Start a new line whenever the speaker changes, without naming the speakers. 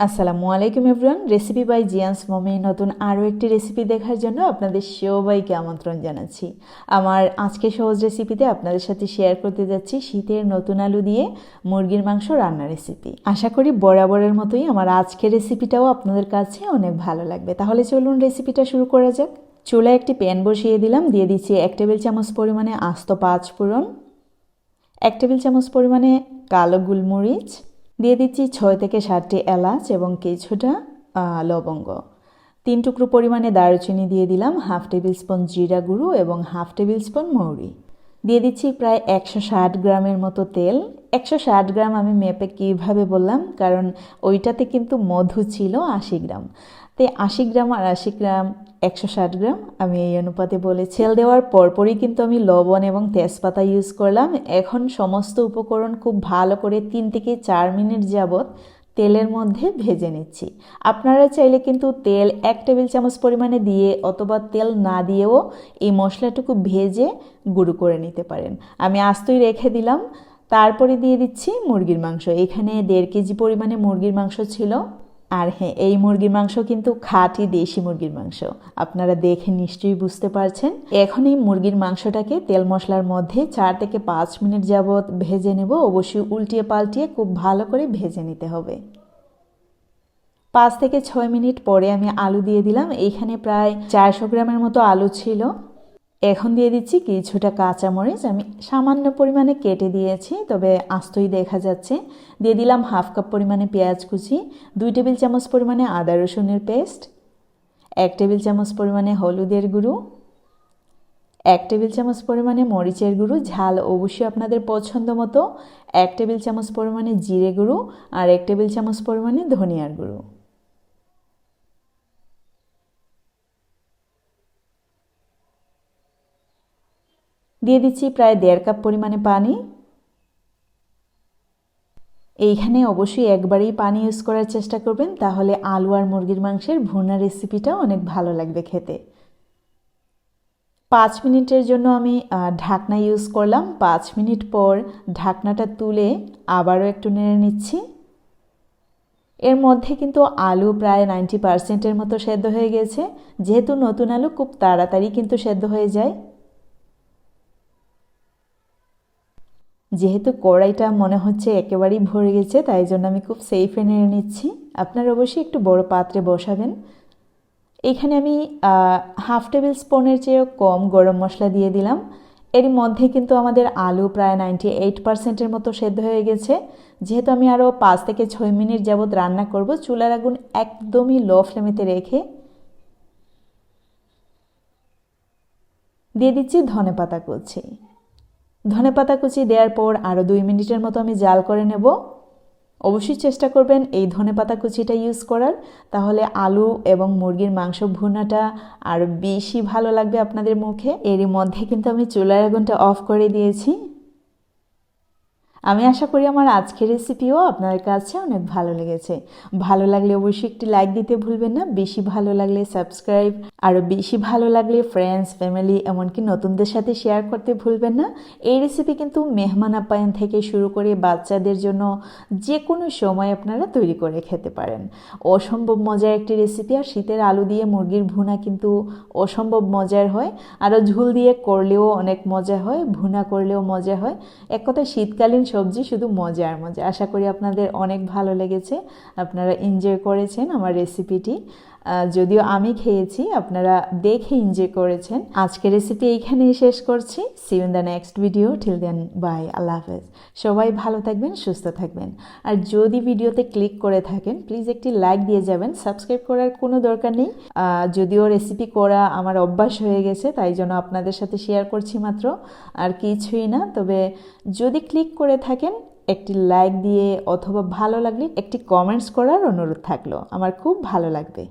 আসসালামু আলাইকুম everyone recipe by Jian's mommy নতুন আরও একটি রেসিপি দেখার জন্য আপনাদের সবাইকে আমন্ত্রণ জানাচ্ছি। আমার আজকে সহজ রেসিপিতে আপনাদের সাথে শেয়ার করতে যাচ্ছি শীতের নতুন আলু দিয়ে মুরগির মাংস রান্না রেসিপি আশা করি বরাবরের মতোই আমার আজকের রেসিপিটাও আপনাদের কাছে অনেক ভালো লাগবে। তাহলে চলুন রেসিপিটা শুরু করা যাক। চুলায় একটি প্যান বসিয়ে দিলাম, দিয়ে দিচ্ছি এক টেবিল চামচ পরিমাণে আস্ত পাঁচ ফোড়ন, এক টেবিল চামচ পরিমাণে কালো গোলমরিচ দিয়ে দিচ্ছি ছয় থেকে সাতটি এলাচ এবং কিছুটা লবঙ্গ। তিন টুকরো পরিমাণে দারুচিনি দিয়ে দিলাম, হাফ টেবিল স্পুন জিরা গুঁড়ো এবং হাফ টেবিল স্পুন মৌরি। দিয়ে দিচ্ছি প্রায় একশো ষাট গ্রামের মতো তেল। একশো ষাট গ্রাম আমি মেপে কীভাবে বললাম? কারণ ওইটাতে কিন্তু মধু ছিল আশি গ্রাম। তো আশি গ্রাম আর আশি গ্রাম, একশো ষাট গ্রাম আমি এই অনুপাতে বলেছি। তেল দেওয়ার পরপরই কিন্তু আমি লবণ এবং তেজপাতা ইউজ করলাম। এখন সমস্ত উপকরণ খুব ভালো করে তিন থেকে চার মিনিট যাবৎ তেলের মধ্যে ভেজে নিচ্ছি। আপনারা চাইলে কিন্তু তেল এক টেবিল চামচ পরিমাণে দিয়ে অথবা তেল না দিয়েও এই মশলাটুকু ভেজে গুঁড়ো করে নিতে পারেন। আমি আস্তই রেখে দিলাম। তারপরে দিয়ে দিচ্ছি মুরগির মাংস। এখানে দেড় কেজি পরিমাণে মুরগির মাংস ছিল। আর হ্যাঁ এই মুরগির মাংস কিন্তু খাঁটি দেশি মুরগির মাংস। আপনারা দেখে নিশ্চয়ই বুঝতে পারছেন। এখন এই মুরগির মাংসটাকে তেল মশলার মধ্যে চার থেকে পাঁচ মিনিট যাবৎ ভেজে নেব। অবশ্যই উল্টিয়ে পাল্টিয়ে খুব ভালো করে ভেজে নিতে হবে। পাঁচ থেকে ছয় মিনিট পরে আমি আলু দিয়ে দিলাম। এইখানে প্রায় চারশো গ্রামের মতো আলু ছিল। এখন দিয়ে দিচ্ছি কিছুটা কাঁচামরিচ। আমি সামান্য পরিমাণে কেটে দিয়েছি, তবে আস্তই দেখা যাচ্ছে। দিয়ে দিলাম হাফ কাপ পরিমাণে পেঁয়াজ কুচি, দুই টেবিল চামচ পরিমাণে আদা রসুনের পেস্ট, এক টেবিল চামচ পরিমাণে হলুদের গুঁড়ো, এক টেবিল চামচ পরিমাণে মরিচের গুঁড়ো, ঝাল অবশ্যই আপনাদের পছন্দ মতো, এক টেবিল চামচ পরিমাণে জিরে গুঁড়ো আর এক টেবিল চামচ পরিমাণে ধনিয়ার গুঁড়ো। দিয়ে দিচ্ছি প্রায় দেড় কাপ পরিমাণে পানি। এইখানে অবশ্যই একবারেই পানি ইউজ করার চেষ্টা করবেন, তাহলে আলু আর মুরগির মাংসের ভুনা রেসিপিটা অনেক ভালো লাগবে খেতে। পাঁচ মিনিটের জন্য আমি ঢাকনা ইউজ করলাম। পাঁচ মিনিট পর ঢাকনাটা তুলে আবারও একটু নেড়ে নিচ্ছি। এর মধ্যে কিন্তু আলু প্রায় নাইনটি পার্সেন্টের মতো সেদ্ধ হয়ে গেছে। যেহেতু নতুন আলু, খুব তাড়াতাড়ি কিন্তু সেদ্ধ হয়ে যায়। যেহেতু কড়াইটা মনে হচ্ছে একেবারেই ভরে গেছে, তাই জন্য আমি খুব সেফে নেড়ে নিচ্ছি। আপনারা অবশ্যই একটু বড় পাত্রে বসাবেন। এখানে আমি হাফ টেবিল স্পুনের চেয়েও কম গরম মশলা দিয়ে দিলাম। এর মধ্যে কিন্তু আমাদের আলু প্রায় নাইনটি এইট পার্সেন্টের মতো সেদ্ধ হয়ে গেছে। যেহেতু আমি আরও পাঁচ থেকে ছয় মিনিট যাবৎ রান্না করব, চুলার আগুন একদমই লো ফ্লেমেতে রেখে দিয়ে দিচ্ছি ধনে পাতা কুচি। ধনে পাতা কুচি দেওয়ার পর আরও দুই মিনিটের মতো আমি জাল করে নেব। অবশ্যই চেষ্টা করবেন এই ধনে পাতা কুচিটা ইউজ করার। তাহলে আলু এবং মুরগির মাংস ভুনাটা আর বেশি ভালো লাগবে আপনাদের মুখে। এরই মধ্যে কিন্তু আমি চুলার আগুনটা অফ করে দিয়েছি। আমি আশা করি আমার আজকের রেসিপিও আপনাদের কাছে অনেক ভালো লেগেছে। ভালো লাগলে অবশ্যই একটি লাইক দিতে ভুলবেন না, বেশি ভালো লাগলে সাবস্ক্রাইব আরও বেশি ভালো লাগলে ফ্রেন্ডস ফ্যামিলি এমনকি নতুনদের সাথে শেয়ার করতে ভুলবেন না। এই রেসিপি কিন্তু মেহমান আপ্যায়ন থেকে শুরু করে বাচ্চাদের জন্য যে কোনো সময় আপনারা তৈরি করে খেতে পারেন। অসম্ভব মজার একটি রেসিপি আর শীতের আলু দিয়ে মুরগির ভুনা কিন্তু অসম্ভব মজার হয়। আরও ঝুল দিয়ে করলেও অনেক মজা হয়, ভুনা করলেও মজা হয়। এক কথায় শীতকালীন সবজি শুধু মজার মজা আশা করি আপনাদের অনেক ভালো লেগেছে। আপনারা এনজয় করেছেন আমার রেসিপিটি যদিও আমি খেয়েছি, আপনারা দেখে এনজয় করেছেন। আজকের রেসিপি এইখানেই শেষ করছি। See in the next video till then bye আল্লাহ হাফেজ। সবাই ভালো থাকবেন, সুস্থ থাকবেন। আর যদি ভিডিওতে ক্লিক করে থাকেন প্লিজ একটি লাইক দিয়ে যাবেন। সাবস্ক্রাইব করার কোনো দরকার নেই। যদিও রেসিপি করা আমার অভ্যাস হয়ে গেছে, তাই জন্য আপনাদের সাথে শেয়ার করছি মাত্র। আর কিছুই না, তবে যদি ক্লিক করে থাকেন, একটি লাইক দিয়ে অথবা ভালো লাগলে একটি কমেন্টস করার অনুরোধ থাকল। আমার খুব ভালো লাগবে।